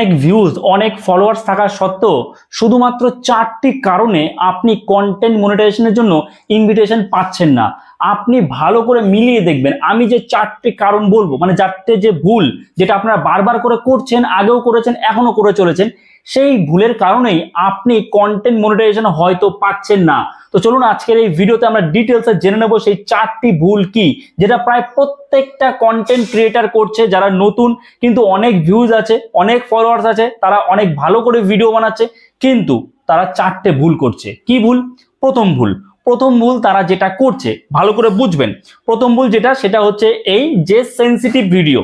অনেক ভিউজ অনেক ফলোয়ার্স থাকা সত্ত্বেও শুধুমাত্র চারটি কারণে আপনি কন্টেন্ট মনিটাইজেশনের জন্য ইনভিটেশন পাচ্ছেন না। আপনি ভালো করে মিলিয়ে দেখবেন। আমি যে চারটি কারণ বলব মানে চারটে যে ভুল যেটা আপনারা বারবার করে করছেন, আগেও করেছেন এখনও করে চলেছেন, সেই ভুলের কারণেই আপনি কন্টেন্ট মনিটাইজেশন হয়তো পাচ্ছেন না। তো চলুন আজকের এই ভিডিওতে আমরা ডিটেলসে জেনে নেব সেই চারটি ভুল কি, যেটা প্রায় প্রত্যেকটা কন্টেন্ট ক্রিয়েটার করছে যারা নতুন, কিন্তু অনেক ভিউজ আছে, অনেক ফলোয়ার্স আছে, তারা অনেক ভালো করে ভিডিও বানাচ্ছে, কিন্তু তারা চারটে ভুল করছে। কি ভুল? প্রথম ভুল প্রথম ভুল তারা যেটা করছে, ভালো করে বুঝবেন। প্রথম ভুল যেটা, সেটা হচ্ছে এই যে সেন্সিটিভ ভিডিও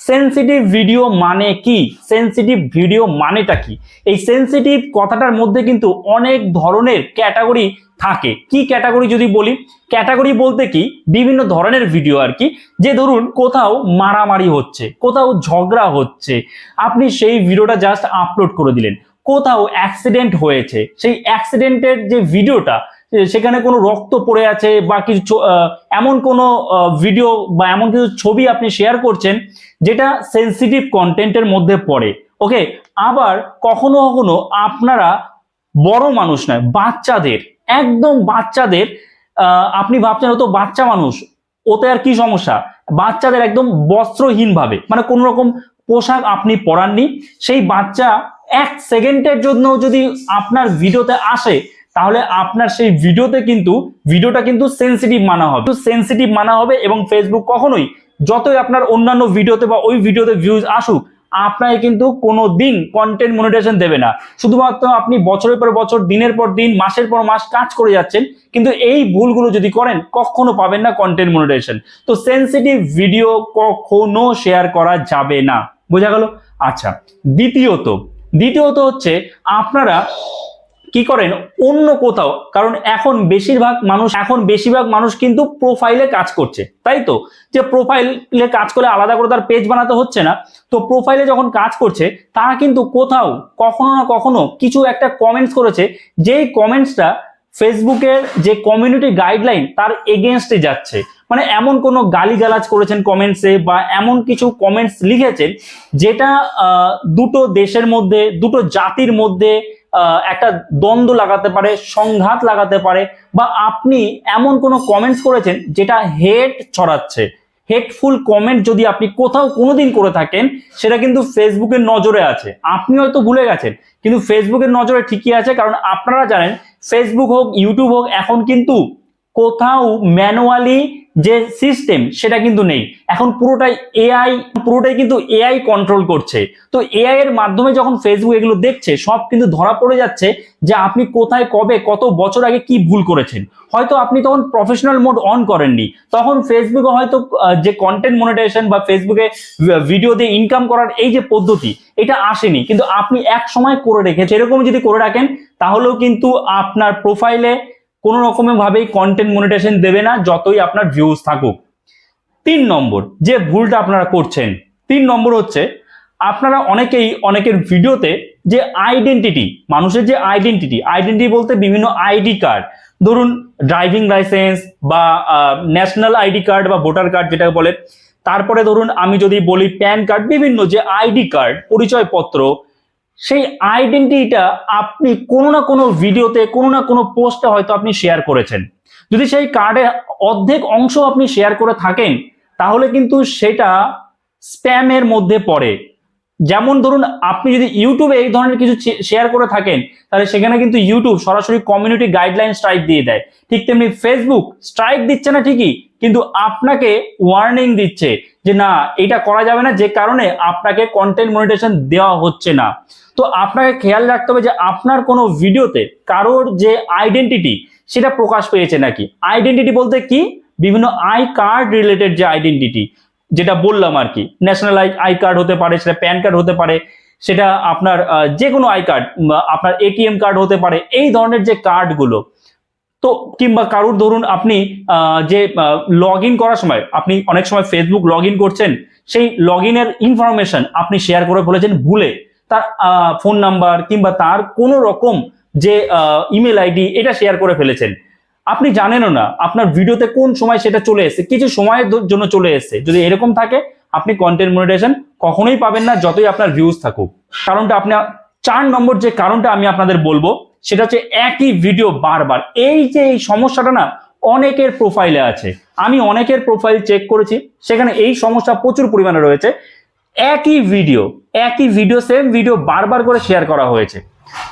সেন্সিটিভ ভিডিও মানে কি? সেন্সিটিভ ভিডিও মানেটা কি? এই সেন্সিটিভ কথাটার মধ্যে কিন্তু অনেক ধরনের ক্যাটাগরি থাকে। কি ক্যাটাগরি যদি বলি? ক্যাটাগরি বলতে কি? বিভিন্ন ধরনের ভিডিও আর কি। যে ধরুন, কোথাও মারামারি হচ্ছে, কোথাও ঝগড়া হচ্ছে। আপনি সেই ভিডিওটা জাস্ট আপলোড করে দিলেন। কোথাও অ্যাক্সিডেন্ট হয়েছে, সেই অ্যাক্সিডেন্টের যে ভিডিওটা সেখানে কোনো রক্ত পড়ে আছে বা কিছু এমন কোনো ভিডিও বা এমন কিছু ছবি আপনি শেয়ার করছেন যেটা সেন্সিটিভ কন্টেন্টের মধ্যে পড়ে। ওকে আবার কখনো কখনো আপনারা বড় মানুষ নয়, বাচ্চাদের, একদম বাচ্চাদের আপনি ভাবছেন ও তো বাচ্চা মানুষ, ওতে আর কি সমস্যা? বাচ্চাদের একদম বস্ত্রহীন ভাবে মানে কোনো রকম পোশাক আপনি পরাননি, সেই বাচ্চা এক সেকেন্ডের জন্য যদি আপনার ভিডিওতে আসে তাহলে আপনার সেই ভিডিওতে কিন্তু, ভিডিওটা কিন্তু সেন্সিটিভ মানা হবে। সেন্সিটিভ মানা হবে এবং ফেসবুক কখনোই, যতই আপনার অন্যান্য ভিডিওতে বা ওই ভিডিওতে ভিউজ আসুক, আপনাকে কিন্তু কোনো দিন কন্টেন্ট মনিটাইজেশন দেবে না। শুধুমাত্র আপনি বছরের পর বছর, দিনের পর দিন, মাসের পর মাস কাজ করে যাচ্ছেন, কিন্তু এই ভুলগুলো যদি করেন, কখনো পাবেন না কন্টেন্ট মনিটাইজেশন তো সেন্সিটিভ ভিডিও কখনো শেয়ার করা যাবে না। বোঝা গেল? আচ্ছা দ্বিতীয়ত দ্বিতীয়ত হচ্ছে, আপনারা কি করেন? অন্য কোথাও। কারণ এখন বেশিরভাগ মানুষ, এখন বেশিরভাগ মানুষ কিন্তু প্রোফাইলে কাজ করছে। তাই তো? যে প্রোফাইলে কাজ করে আলাদা করে তার পেজ বানাতে হচ্ছে না। তো প্রোফাইলে যখন কাজ করছে, তারা কিন্তু কোথাও কখনো না কখনো কিছু একটা কমেন্টস করেছে। যেই কমেন্টসটা ফেসবুকের যে কমিউনিটি গাইডলাইন তার এগেনস্টে যাচ্ছে। মানে এমন কোনো গালিগালাজ করেছেন কমেন্টসে বা এমন কিছু কমেন্টস লিখেছেন, যেটা দুটো দেশের মধ্যে, দুটো জাতির মধ্যে একটা দ্বন্দ্ব লাগাতে পারে, সংঘাত লাগাতে পারে, বা আপনি এমন কোনো কমেন্টস করেছেন যেটা হেট ছড়াচ্ছে। হেটফুল কমেন্ট যদি আপনি কোথাও কোনোদিন করে থাকেন, সেটা কিন্তু ফেসবুকের নজরে আছে। আপনি হয়তো ভুলে গেছেন, কিন্তু ফেসবুকের নজরে ঠিকই আছে, কারণ আপনারা জানেন ফেসবুক হোক ইউটিউব হোক, এখন কিন্তু কোথাও ম্যানুয়ালি যে সিস্টেম সেটা কিন্তু নেই। এখন পুরোটাই এআই পুরোটাই কিন্তু এআই কন্ট্রোল করছে। তো এআই এর মাধ্যমে যখন ফেসবুক এগুলো দেখছে, সব কিন্তু ধরা পড়ে যাচ্ছে যে আপনি কোথায়, কবে, কত বছর আগে কি ভুল করেছেন। হয়তো আপনি তখন প্রফেশনাল মোড অন করেননি। তখন ফেসবুকে হয়তো যে কন্টেন্ট মনিটাইজেশন বা ফেসবুকে ভিডিও দিয়ে ইনকাম করার এই যে পদ্ধতি, এটা আসেনি। কিন্তু আপনি এক সময় করে রেখেছেন। এরকম যদি করে রাখেন, তাহলেও কিন্তু আপনার প্রোফাইলে কোনো রকমের ভাবেই কন্টেন্ট মনিটাইজেশন দেবে না, যতই আপনার ভিউজ থাকুক। তিন নম্বর, যে ভুলটা আপনারা করছেন, তিন নম্বর হচ্ছে, আপনারা অনেকেই, অনেকের ভিডিওতে যে আইডেন্টিটি মানুষের যে আইডেন্টিটি আইডেন্টিটি বলতে বিভিন্ন আইডি কার্ড ধরুন ড্রাইভিং লাইসেন্স বা ন্যাশনাল আইডি কার্ড বা ভোটার কার্ড যেটা বলে, তারপরে ধরুন আমি যদি বলি প্যান কার্ড বিভিন্ন যে আইডি কার্ড পরিচয়পত্র সেই আইডেন্টিটিটা আপনি কোনো না কোনো ভিডিওতে কোনো না কোনো পোস্টে হয়তো আপনি শেয়ার করেছেন। যদি সেই কার্ডের অর্ধেক অংশ আপনি শেয়ার করে থাকেন, তাহলে কিন্তু সেটা স্প্যামের মধ্যে পড়ে। যেমন ধরুন, আপনি যদি ইউটিউবে এই ধরনের কিছু শেয়ার করে থাকেন, তাহলে সেখানে কিন্তু ইউটিউব সরাসরি কমিউনিটি গাইডলাইন স্ট্রাইক দিয়ে দেয়। ঠিক তেমনি ফেসবুক স্ট্রাইক দিচ্ছে না ঠিকই, কিন্তু আপনাকে ওয়ার্নিং দিচ্ছে। যে না এটা করা যাবে না, যে কারণে আপনাকে কন্টেন্ট মনিটেশন দেওয়া হচ্ছে না। তো আপনাকে খেয়াল রাখতে হবে যে আপনার কোনো ভিডিওতে কারোর যে আইডেন্টিটি সেটা প্রকাশ পেয়েছে নাকি? আইডেন্টিটি বলতে কি? বিভিন্ন আই কার্ড রিলেটেড যে আইডেন্টিটি যেটা বললাম আর কি। ন্যাশনাল আই আই কার্ড হতে পারে, সেটা প্যান কার্ড হতে পারে, সেটা আপনার যে কোনো আই কার্ড আপনার এটিএম কার্ড হতে পারে, এই ধরনের যে কার্ডগুলো তো কিংবা কারুর ধরুন আপনি যে লগ করার সময়, আপনি অনেক সময় ফেসবুক লগ করছেন, সেই লগ ইনের ইনফরমেশন আপনি শেয়ার করে ফেলেছেন ভুলে। তার ফোন নাম্বার কিংবা তার কোনো রকম যে ইমেল আইডি এটা শেয়ার করে ফেলেছেন। আপনি জানেনও না আপনার ভিডিওতে কোন সময় সেটা চলে এসেছে, কিছু সময়ের জন্য চলে এসেছে। যদি এরকম থাকে, আপনি কন্টেন্ট মনিটাইজেশন কখনোই পাবেন না, যতই আপনার ভিউজ থাকুক। কারণটা আপনি, চার নম্বর যে কারণটা আমি আপনাদের বলব সেটা হচ্ছে একই ভিডিও বারবার। এই যে এই সমস্যাটা না অনেকের প্রোফাইলে আছে। আমি অনেকের প্রোফাইল চেক করেছি, সেখানে এই সমস্যা প্রচুর পরিমাণে রয়েছে। একই ভিডিও একই ভিডিও সেম ভিডিও বারবার করে শেয়ার করা হয়েছে।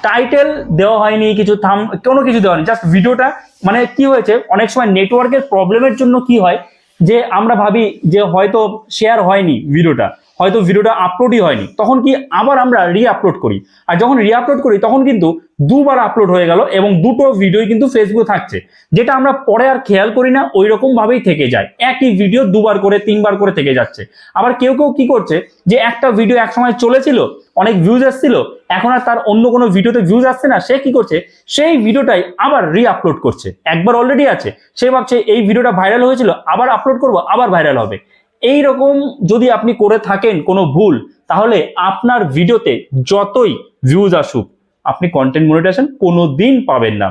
টাইটেল দেওয়া হয়নি, কিছু থাম, কোনো কিছু দেওয়া হয়নি জাস্ট ভিডিওটা মানে কি হয়েছে, অনেক সময় নেটওয়ার্কের প্রবলেমের জন্য কি হয়, যে আমরা ভাবি যে হয়তো শেয়ার হয়নি ভিডিওটা হয়তো ভিডিওটা আপলোডই হয়নি, তখন কি আবার আমরা রি আপলোড করি? আর যখন রি আপলোড করি, তখন কিন্তু দুবার আপলোড হয়ে গেল এবং দুটো ভিডিওই কিন্তু ফেসবুকে থাকছে, যেটা আমরা পরে আর খেয়াল করি না ওই রকম ভাবেই থেকে যায়। একই ভিডিও দুবার করে, তিনবার করে থেকে যাচ্ছে। আবার কেউ কেউ কি করছে, যে একটা ভিডিও একসময় চলেছিল, অনেক ভিউজ আসছিল, এখন আর তার অন্য কোনো ভিডিওতে ভিউজ আসছে না, সে কি করছে, সেই ভিডিওটাই আবার রি আপলোড করছে। একবার অলরেডি আছে, সে ভাবছে, এই ভিডিওটা ভাইরাল হয়েছিল, আবার আপলোড করব, আবার ভাইরাল হবে। এই রকম যদি আপনি করে থাকেন কোনো ভুল, তাহলে আপনার ভিডিওতে যতই ভিউজ আসুক, আপনি কন্টেন্ট মনিটাইজেশন কোনো দিন পাবেন না।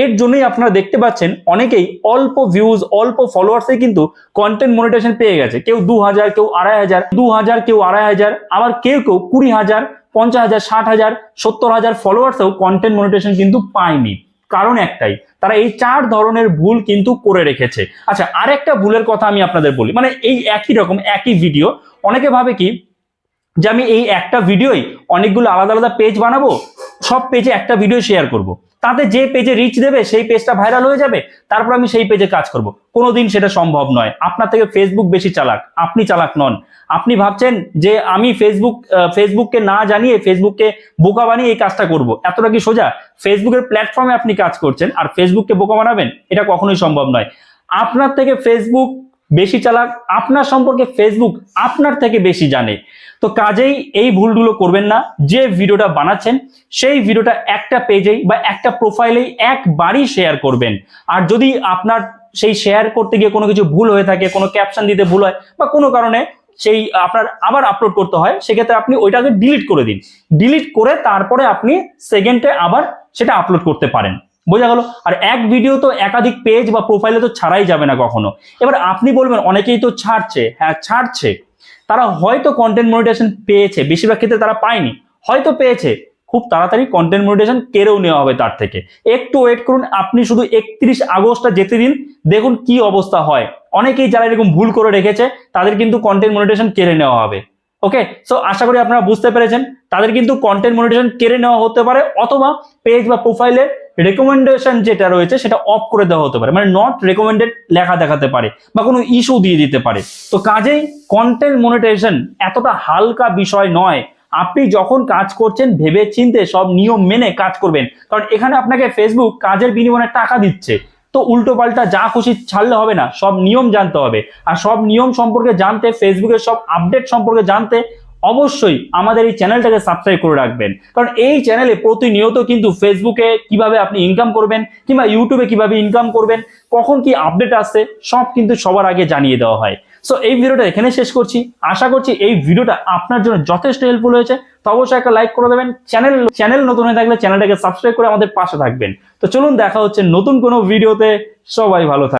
এর জন্যই আপনারা দেখতে পাচ্ছেন অনেকেই অল্প ভিউজ অল্প ফলোয়ার্সে কিন্তু কন্টেন্ট মনিটাইজেশন পেয়ে গেছে। কেউ দু হাজার কেউ আড়াই হাজার দু হাজার কেউ আড়াই হাজার, আবার কেউ কেউ কুড়ি হাজার, পঞ্চাশ হাজার, ষাট হাজার, সত্তর হাজার ফলোয়ার্সেও কন্টেন্ট মনিটাইজেশন কিন্তু পায়নি। কারণ একটাই, তারা এই চার ধরনের ভুল কিন্তু করে রেখেছে আচ্ছা আরেকটা ভুলের কথা আমি আপনাদের বলি মানে এই একই রকম, একই ভিডিও অনেকে ভাবে কি, যে আমি এই একটা ভিডিওই অনেকগুলো আলাদা আলাদা পেজ বানাবো, সব পেজে একটা ভিডিও শেয়ার করব। তাতে যে পেজে রিচ দেবে, সেই পেজটা ভাইরাল হয়ে যাবে, তারপর আমি সেই পেজে কাজ করব। কোনোদিন সেটা সম্ভব নয়। আপনার থেকে ফেসবুক বেশি চালাক, আপনি চালাক নন। আপনি ভাবছেন যে আমি ফেসবুক ফেসবুককে না জানিয়ে ফেসবুককে বোকা বানিয়ে এই কাজটা করব। এতটা কি সোজা? ফেসবুকের প্ল্যাটফর্মে আপনি কাজ করছেন, আর ফেসবুককে বোকা বানাবেন, এটা কখনোই সম্ভব নয়। আপনার থেকে ফেসবুক বেশি চালাক আপনার সম্পর্কে ফেসবুক আপনার থেকে বেশি জানে। তো কাজেই এই ভুলগুলো করবেন না। যে ভিডিওটা বানাচ্ছেন, সেই ভিডিওটা একটা পেজেই বা একটা প্রোফাইলেই একবারই শেয়ার করবেন। আর যদি আপনার সেই শেয়ার করতে গিয়ে কোনো কিছু ভুল হয়ে থাকে, কোনো ক্যাপশন দিতে ভুল হয় বা কোনো কারণে সেই আপনার আবার আপলোড করতে হয়, সেক্ষেত্রে আপনি ওইটাকে ডিলিট করে দিন। ডিলিট করে তারপরে আপনি সেকেন্ডে আবার সেটা আপলোড করতে পারেন। বোঝা গেল। আর এক ভিডিও তো একাধিক পেজ বা প্রোফাইলে তো ছাড়াই যাবে না কখনো। এবার আপনি বলবেন, অনেকেই তো ছাড়ছে। হ্যাঁ ছাড়ছে। তারা হয়তো কন্টেন্ট মনিটাইজেশন পেয়েছে। বেশিরভাগ ক্ষেত্রে তারা পায়নি। হয়তো পেয়েছে। খুব তাড়াতাড়ি কন্টেন্ট মনিটাইজেশন কেড়েও নেওয়া হবে তার থেকে। একটু ওয়েট করুন। আপনি শুধু একত্রিশ আগস্টটা যেতে দিন। দেখুন কি অবস্থা হয়। অনেকেই যারা এরকম ভুল করে রেখেছে, তাদের কিন্তু কন্টেন্ট মনিটাইজেশন কেড়ে নেওয়া হবে। ওকে সো আশা করি আপনারা বুঝতে পেরেছেন। তাদের কিন্তু কন্টেন্ট মনিটাইজেশন কেড়ে নেওয়া হতে পারে অথবা পেজ বা প্রোফাইলের রেকমেন্ডেশন যেটা রয়েছে সেটা অফ করে দেওয়া হতে পারে। মানে নট রেকমেন্ডেড লেখা দেখাতে পারে বা কোনো ইস্যু দিয়ে দিতে পারে। তো কাজেই কন্টেন্ট মনিটাইজেশন এতটা হালকা বিষয় নয়। আপনি যখন কাজ করছেন ভেবে চিনতে সব নিয়ম মেনে কাজ করবেন। কারণ এখানে আপনাকে ফেসবুক কাজের বিনিময়ে টাকা দিচ্ছে। তো উল্টো পাল্টা যা খুশি ছাড়লে হবে না, সব নিয়ম জানতে হবে। আর সব নিয়ম সম্পর্কে জানতে ফেসবুকের সব আপডেট সম্পর্কে জানতে অবশ্যই আমাদের এই চ্যানেলটাকে সাবস্ক্রাইব করে রাখবেন। কারণ এই চ্যানেলে প্রতিনিয়ত কিন্তু ফেসবুকে কীভাবে আপনি ইনকাম করবেন কিংবা ইউটিউবে কীভাবে ইনকাম করবেন, কখন কি আপডেট আসছে, সব কিন্তু সবার আগে জানিয়ে দেওয়া হয়। সো এই ভিডিওটা এখানে শেষ করছি। আশা করছি এই ভিডিওটা আপনার জন্য যথেষ্ট হেল্পফুল হয়েছে। তো অবশ্যই একটা লাইক করে দেবেন। চ্যানেল চ্যানেল নতুন হয়ে থাকলে চ্যানেলটাকে সাবস্ক্রাইব করে আমাদের পাশে থাকবেন। তো চলুন দেখা হচ্ছে নতুন কোনো ভিডিওতে সবাই ভালো থাকবেন